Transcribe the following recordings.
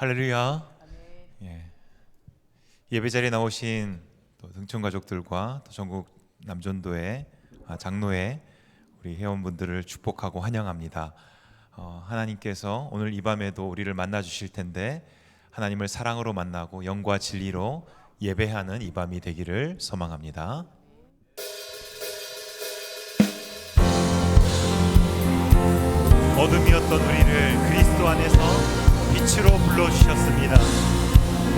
할렐루야. 예. 예배 자리에 나오신 또 등촌 가족들과 또 전국 남전도의 아, 장로회 우리 회원분들을 축복하고 환영합니다. 어, 하나님께서 오늘 이 밤에도 우리를 만나 주실 텐데 하나님을 사랑으로 만나고 영과 진리로 예배하는 이 밤이 되기를 소망합니다. 어둠이었던 우리를 그리스도 안에서 빛으로 불러주셨습니다.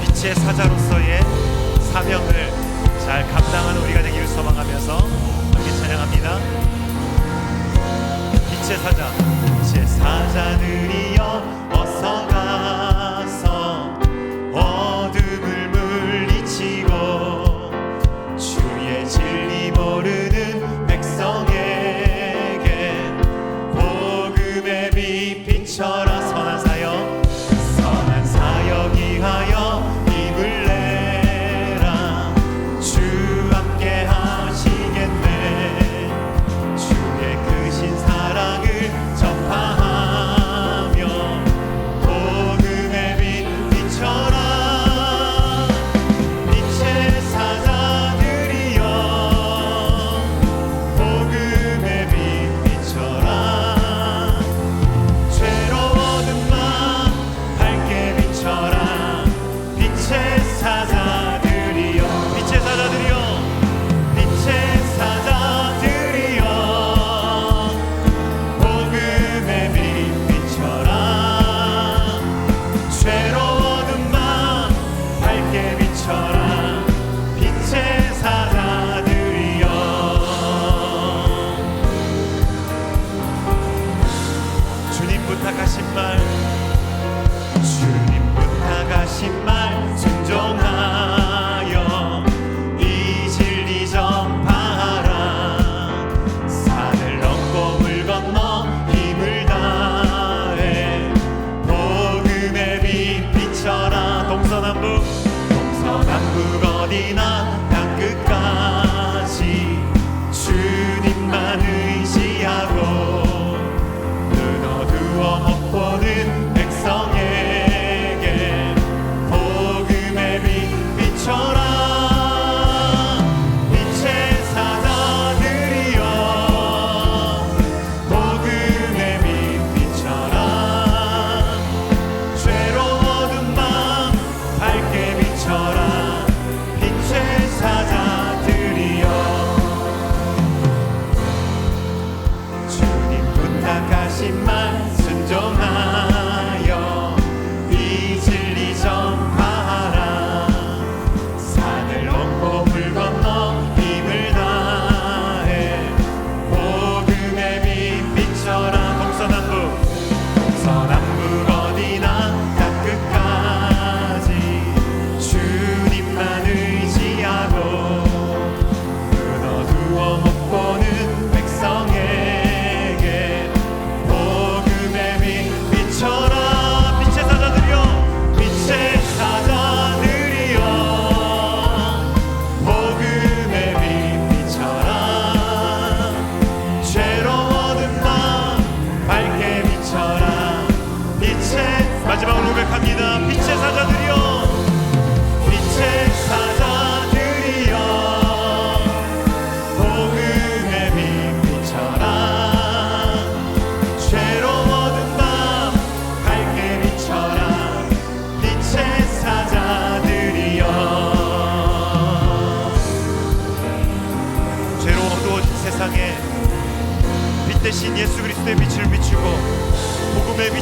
빛의 사자로서의 사명을 잘 감당하는 우리가 되기를 소망하면서 함께 찬양합니다. 빛의 사자, 빛의 사자들이여 어서 가서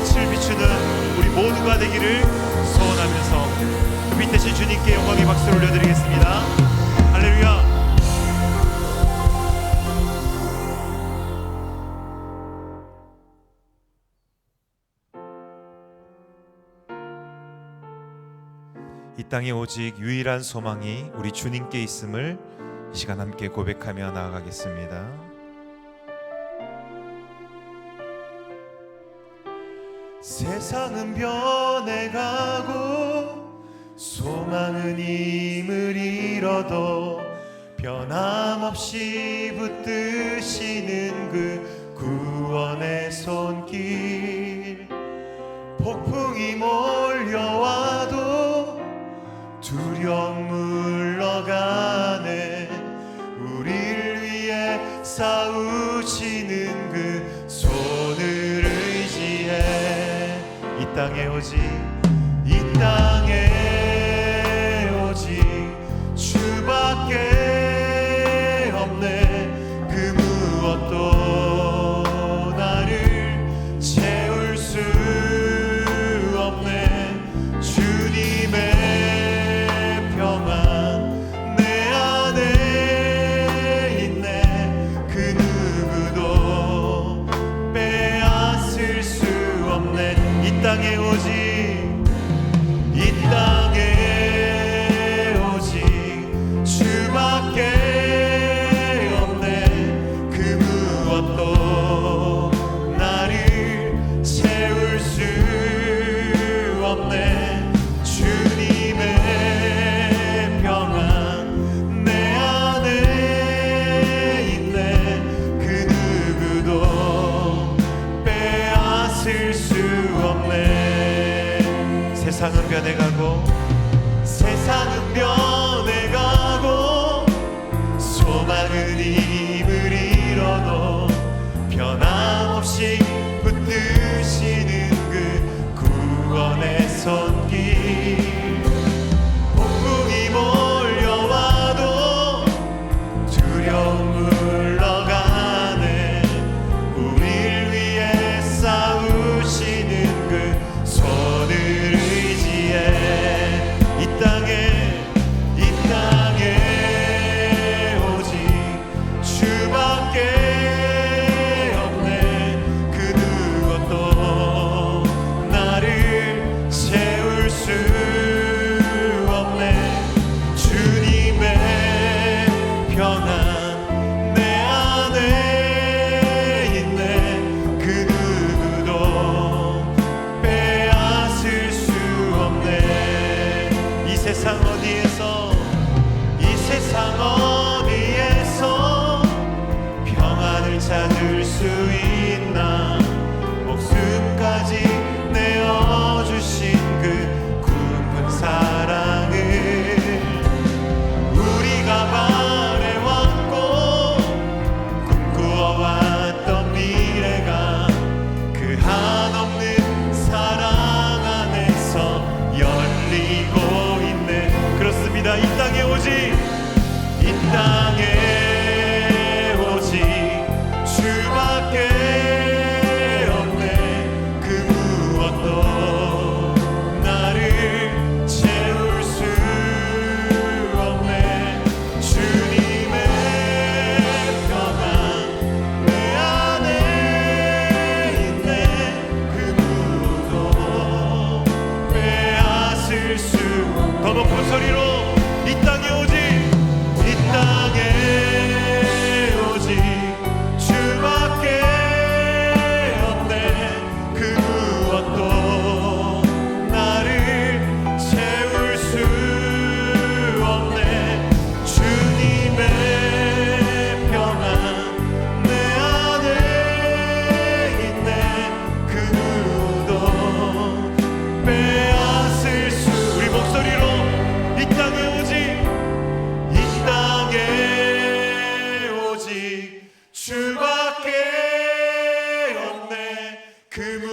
빛을 비추는 우리 모두가 되기를 소원하면서 그빛 대신 주님께 영광의 박수를 올려드리겠습니다 할렐루야 이 땅에 오직 유일한 소망이 우리 주님께 있음을 이 시간 함께 고백하며 나아가겠습니다. 세상은 변해가고 소망은 힘을 잃어도 변함없이 붙드시는 그 구원의 손길. 폭풍이 몰려와도 두려움 물러가네. 우릴 위해 싸우시 땅에 오직 이땅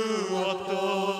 私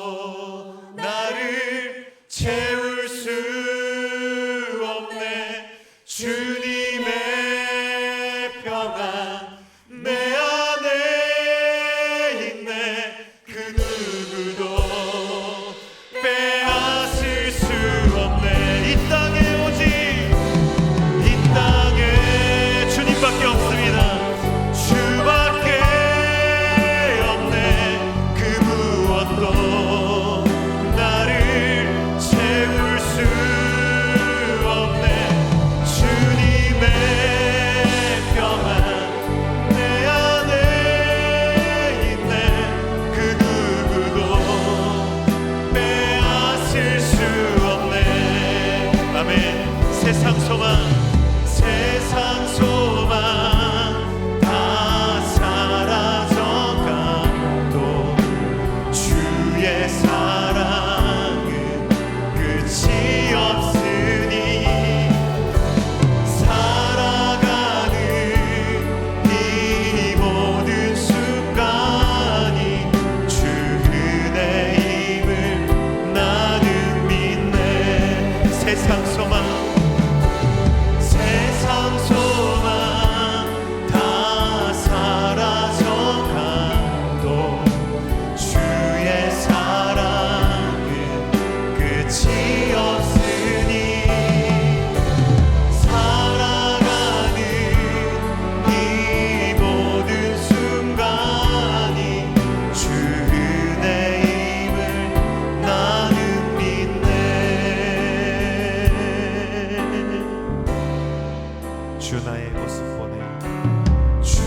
주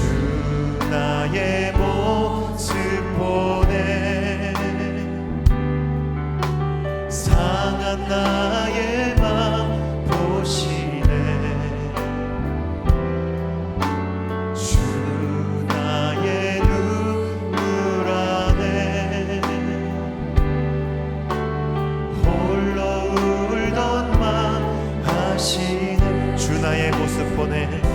나의 모습 보내 상한 나의 맘 보시네. 주 나의 눈물 안에 홀로 울던 맘 하시네. 주 나의 모습 보내